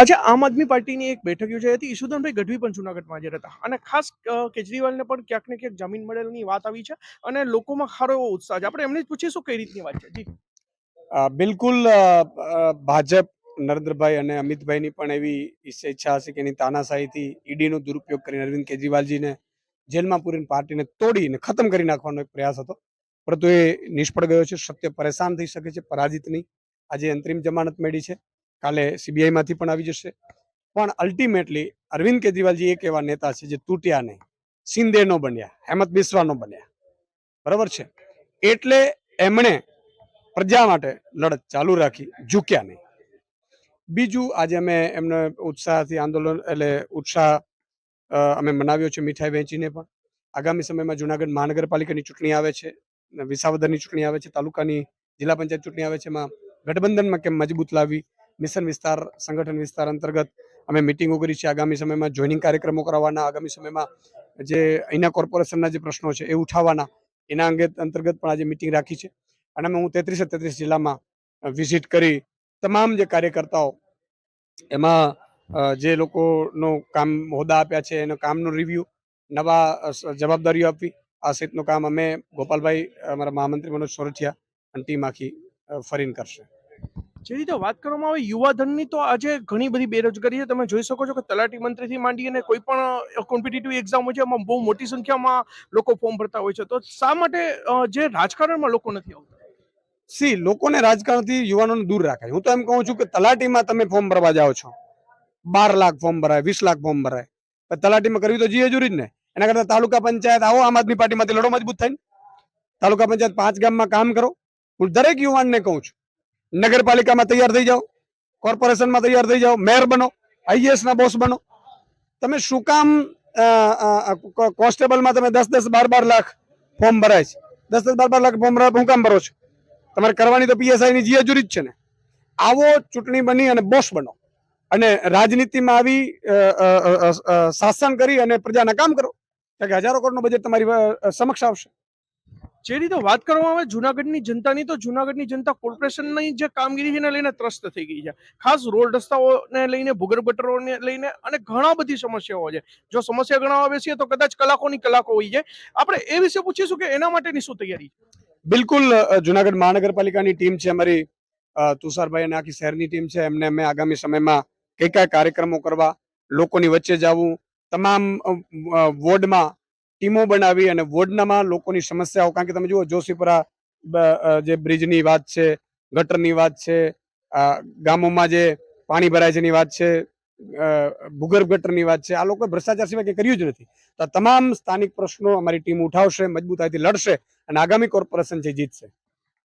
આજે આમ આદમી પાર્ટીની એક બેઠક યોજાઈ હતી. ઈશુદાનભાઈ ગઢવી પણ જુનાગઢમાં હાજર હતા. અને ખાસ કેજરીવાલને પણ ક્યાંક ને ક્યાંક જામીન મળેલની વાત આવી છે અને લોકોમાં સારો એવો ઉત્સાહ છે. આપણે એમને જ પૂછીશું કઈ રીતની વાત છે? જી. બિલકુલ ભાજપ, નરેન્દ્રભાઈ અને અમિતભાઈની પણ એવી ઈચ્છા હશે કે એની તાનાશાહીથી ઈડીનો દુરુપયોગ કરીને અરવિંદ કેજરીવાલજીને જેલમાં પૂરીને પાર્ટીને તોડીને ખતમ કરી નાખવાનો એક પ્રયાસ હતો. પરંતુ એ નિષ્ફળ ગયો છે. સત્ય પરેશાન થઈ શકે છે, પરાજિત નહીં. આજે અંતરિમ જમાનત મળી છે. કાલે સીબીઆઈમાંથી પણ આવી જશે. પણ અલ્ટિમેટલી અરવિંદ કેજરીવાલજી એક એવા નેતા છે જે તૂટ્યા નહીં સિંદે નો બન્યા, હેમંત નો બન્યા. બરાબર છે? એટલે એમણે પ્રજા માટે લડત ચાલુ રાખી, ઝૂક્યા નહીં. બીજું આજે અમે એમને ઉત્સાહથી આંદોલન એટલે ઉત્સાહ અમે મનાવ્યો છે મીઠાઈ વહેંચીને પણ. આગામી સમયમાં જુનાગઢ મહાનગરપાલિકાની ચૂંટણી આવે છે વિસાવદરની ચૂંટણી આવે છે, તાલુકાની જિલ્લા પંચાયત ચૂંટણી આવે છે, એમાં ગઠબંધનમાં કેમ મજબૂત લાવવી મિશન વિસ્તાર સંગઠન વિસ્તાર અંતર્ગત અમે મિટિંગો કરી છે. આગામી સમયમાં જોઈનિંગ કાર્યક્રમો કરાવવાના આગામી સમયમાં જે અહીંના કોર્પોરેશનના જે પ્રશ્નો છે એ ઉઠાવવાના, એના અંગે અંતર્ગત પણ આજે મિટિંગ રાખી છે. અને અમે હું તેત્રીસે તેત્રીસ જિલ્લામાં વિઝિટ કરી તમામ જે કાર્યકર્તાઓ, એમાં જે લોકોનું કામ હોદ્દા આપ્યા છે, એનું કામનું રિવ્યૂ નવા જવાબદારીઓ આપવી, આ સહિતનું કામ અમે ગોપાલભાઈ, અમારા મહામંત્રી મનોજ સોરઠિયા અને ટીમ આખી ફરીને કરશે. જે રીતે વાત કરવામાં આવે, યુવાધનની તો આજે ઘણી બધી બેરોજગારી છે. તમે જોઈ શકો છો કે તલાટી મંત્રીથી માંડી અને કોઈ પણ કોમ્પિટિટિવ એક્ઝામ હોય છે, એમાં બહુ મોટી સંખ્યામાં લોકો ફોર્મ ભરતા હોય છે. તો શા માટે જે રાજકારણમાં લોકો નથી આવતા? સી, લોકોને રાજકારણથી યુવાનોને દૂર રાખાય હું તો એમ કહું છું કે તલાટીમાં તમે ફોર્મ ભરવા જાઓ છો. બાર લાખ ફોર્મ ભરાય, વીસ લાખ ફોર્મ ભરાય. તલાટીમાં કરવી તો જીએ જરૂરી જ ને. એના કરતા તાલુકા પંચાયત આવો, આમ આદમી પાર્ટીમાંથી લડો મજબૂત થાય તાલુકા પંચાયત પાંચ ગામમાં કામ કરો. હું દરેક યુવાનને કહું છું નગરપાલિકામાં તૈયાર થઈ જાઓ, કોર્પોરેશનમાં તૈયાર થઈ જાઓ, મેયર બનો આઈએએસ ના બોસ બનો. તમે શું કામ કોન્સ્ટેબલમાં તમે દસ દસ બાર બાર લાખ ફોર્મ ભરાય છે? દસ દસ બાર બાર લાખ ફોર્મ ભરાય હું કામ ભરો છો? તમારે કરવાની તો પીએસઆઈની જીએ જીએજુરી જ છે ને. આવો ચૂંટણી બની અને બોસ બનો. અને રાજનીતિમાં આવી શાસન કરી અને પ્રજાના કામ કરો. કારણ કે હજારો કરોડનું બજેટ તમારી સમક્ષ આવશે. જે રીતે વાત કરવામાં આવે, જુનાગઢની જનતાની તો જુનાગઢની જનતા કોર્પોરેશનની જે કામગીરી છે લઈને ત્રસ્ત થઈ ગઈ છે. ખાસ રોડ રસ્તાઓને લઈને, ભૂગર્ભ ગટરોને લઈને અને ઘણા બધી સમસ્યાઓ છે. જો સમસ્યા ગણાવવા બેસીએ તો કદાચ કલાકોની કલાકો હોય છે. આપણે એ વિશે પૂછીશું કે એના માટેની શું તૈયારી બિલકુલ જુનાગઢ મહાનગરપાલિકાની ટીમ છે અમારી. તુષારભાઈ અને આખી શહેરની ટીમ છે. એમને અમે આગામી સમયમાં કઈ કયા કાર્યક્રમો કરવા, લોકોની વચ્ચે જવું, તમામ વોર્ડમાં ટીમો બનાવી અને વોર્ડનામાં લોકોની સમસ્યાઓ, કારણ કે તમે જુઓ જોશીપુરા જે બ્રિજની વાત છે, ગટરની વાત છે ગામોમાં જે પાણી ભરાય છે એની વાત છે ભૂગર્ભ ગટરની વાત છે, આ લોકોએ ભ્રષ્ટાચાર સિવાય કંઈ કર્યું જ નથી. તો તમામ સ્થાનિક પ્રશ્નો અમારી ટીમ ઉઠાવશે, મજબૂતાઈથી લડશે અને આગામી કોર્પોરેશન છે જીતશે.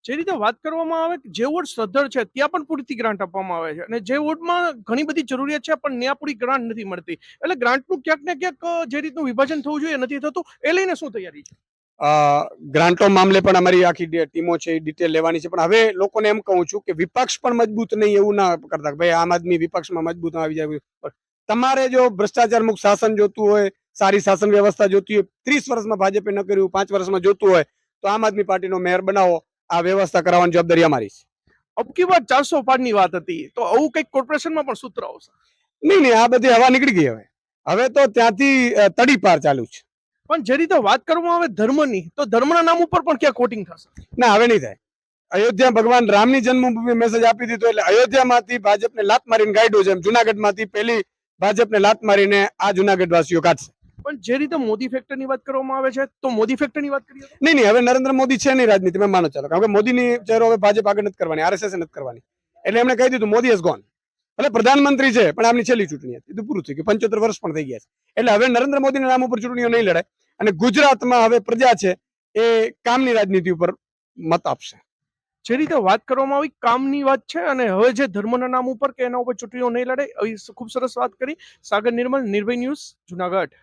જે રીતે વાત કરવામાં આવે જે વોર્ડ સદ્ધર છે, ત્યાં પણ પૂરતી ગ્રાન્ટ આપવામાં આવે છે. અને જે વોર્ડમાં ઘણી બધી જરૂરિયાત છે, પણ ત્યાં પૂરી ગ્રાન્ટ નથી મળતી. એટલે ગ્રાન્ટનું ક્યાંક ને ક્યાંક જે રીતનું વિભાજન થવું જોઈએ નથી થતું. એ લઈને શું તૈયારી છે? ગ્રાન્ટો મામલે પણ અમારી આખી ટીમો છે, એ ડિટેલ લેવાની છે. પણ હવે લોકોને એમ કહું છું કે વિપક્ષ પણ મજબૂત નહીં, એવું ના કરતા. ભાઈ, આમ આદમી વિપક્ષમાં મજબૂત આવી જાય. તમારે જો ભ્રષ્ટાચાર મુક્ત શાસન જોતું હોય, સારી શાસન વ્યવસ્થા જોતી હોય, ત્રીસ વર્ષમાં ભાજપે ન કર્યું, પાંચ વર્ષમાં જોતું હોય, તો આમ આદમી પાર્ટીનો મેયર બનાવો. આ વ્યવસ્થા કરાવવાની જવાબદારી અમારી છે. અબકી બાર ચારસો પારની વાત હતી તો આવું કંઈક કોર્પોરેશનમાં પણ સૂત્ર આવશે? નહીં નહીં આ બધી હવા નીકળી ગઈ હવે. હવે તો ત્યાંથી તડી પાર ચાલુ છે. પણ જે રીતે વાત કરવામાં આવે ધર્મની તો ધર્મના નામ ઉપર પણ ક્યાં કોટિંગ થશે? ના હવે નહીં થાય. અયોધ્યા ભગવાન રામની જન્મભૂમિ મેસેજ આપી દીધો એટલે અયોધ્યામાંથી ભાજપને લાત મારીને ગાઈડો છે જુનાગઢમાંથી પહેલી ભાજપને લાત મારીને આ જુનાગઢ વાસીઓ કાઢશે. પણ જે રીતે મોદી ફેક્ટરની વાત કરવામાં આવે છે તો મોદી ફેક્ટરની વાત કરીએ નહીં નહીં હવે નરેન્દ્ર મોદી છે નહીં રાજનીતિમાં માનો ચાલો. કારણ કે મોદીની ચહેરો હવે ભાજપ આગળ નથી કરવાની આરએસએસ નથી કરવાની. એટલે એમણે કહી દીધું મોદી હેઝ ગોન એટલે પ્રધાનમંત્રી છે પણ આમની છેલ્લી ચૂંટણી હતી. પૂરું થયું કે પંચોતેર વર્ષ પણ થઈ ગયા છે. એટલે હવે નરેન્દ્ર મોદીના નામ ઉપર ચૂંટણીઓ નહીં લડાય. અને ગુજરાતમાં હવે પ્રજા છે એ કામની રાજનીતિ ઉપર મત આપશે. જે રીતે વાત કરવામાં આવી કામની વાત છે અને હવે જે ધર્મના નામ ઉપર કે એના ઉપર ચૂંટણીઓ નહીં લડે ખૂબ સરસ વાત કરી. સાગર નિર્મલ નિર્ભય ન્યૂઝ જુનાગઢ.